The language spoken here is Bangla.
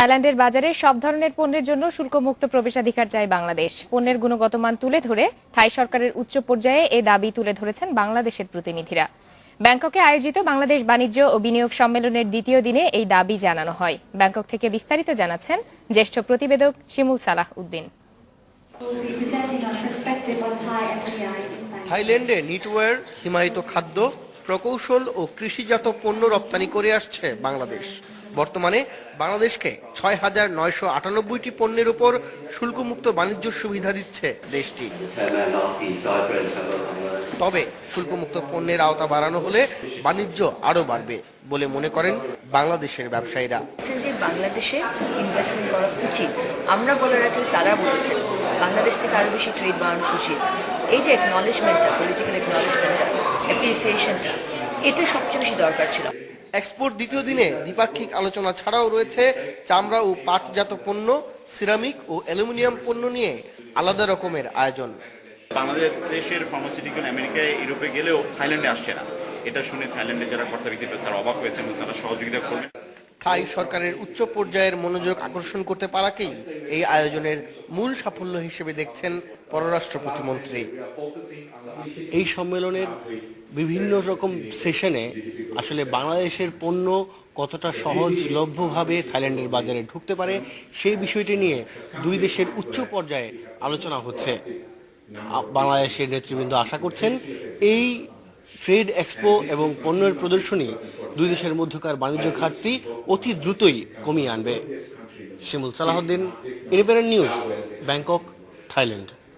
থাইল্যান্ডের বাজারে সব ধরনের পণ্যের জন্য শুল্কমুক্ত প্রবেশাধিকার চায় বাংলাদেশ। পণ্যের গুণগত মান তুলে ধরে থাই সরকারের উচ্চ পর্যায়ে এ দাবি তুলে ধরেছেন বাংলাদেশের প্রতিনিধিরা। ব্যাংককে আয়োজিত বাংলাদেশ বাণিজ্য ও বিনিয়োগ সম্মেলনের দ্বিতীয় দিনে এই দাবি জানানো হয়। ব্যাংকক থেকে বিস্তারিত জানাচ্ছেন জ্যেষ্ঠ প্রতিবেদক শিমুল সালাহ উদ্দিন. থাইল্যান্ডে নিটওয়্যার, হিমায়িত খাদ্য, প্রকৌশল ও কৃষিজাত পণ্য রপ্তানি করে আসছে বাংলাদেশ। বর্তমানে বাংলাদেশকে ছয় হাজার নয়শো আটানব্বইটি পণ্যের উপর শুল্কমুক্ত বাণিজ্য সুবিধা দিচ্ছে দেশটি। তবে শুল্কমুক্ত পণ্যের আওতা বাড়ানো হলে বাণিজ্য আরও বাড়বে বলে মনে করেন বাংলাদেশের ব্যবসায়ীরা। যে বাংলাদেশে ইনভেস্টমেন্ট করা উচিত। আমরা বলার আগে তারা বলেছেন, বাংলাদেশ থেকে আরও বেশি ট্রেড বাড়ানো উচিত। এই যে একনলেজমেন্টটা পলিটিক্যাল একনলেজমেন্টটা অ্যাপ্রিসিয়েশনটা এটা সবচেয়ে বেশি দরকার ছিল। এক্সপোর্ট দ্বিতীয় দিনে দ্বিপাক্ষিক আলোচনা ছাড়াও রয়েছে চামড়া ও পাটজাত পণ্য, সিরামিক ও অ্যালুমিনিয়াম পণ্য নিয়ে আলাদা রকমের আয়োজন। বাংলাদেশের ফার্মাসিউটিক্যাল আমেরিকায়, ইউরোপে গেলেও থাইল্যান্ডে আসছে না। এটা শুনে থাইল্যান্ডের যারা কর্তা তারা অবাক হয়েছেন তারা সহযোগিতা করবেন থাই সরকারের উচ্চ পর্যায়ের মনোযোগ আকর্ষণ করতে পারাকেই এই আয়োজনের মূল সাফল্য হিসেবে দেখছেন পররাষ্ট্র প্রতিমন্ত্রী। এই সম্মেলনের বিভিন্ন রকম সেশনে আসলে বাংলাদেশের পণ্য কতটা সহজলভ্যভাবে থাইল্যান্ডের বাজারে ঢুকতে পারে সেই বিষয়টি নিয়ে দুই দেশের উচ্চ পর্যায়ে আলোচনা হচ্ছে। বাংলাদেশের নেতৃবৃন্দ আশা করছেন এই ট্রেড, এক্সপো এবং পণ্যের প্রদর্শনী দুই দেশের মধ্যকার বাণিজ্য ঘাটতি অতি দ্রুতই কমিয়ে আনবে। Shimul Salahuddin independent news, Bangkok, Thailand.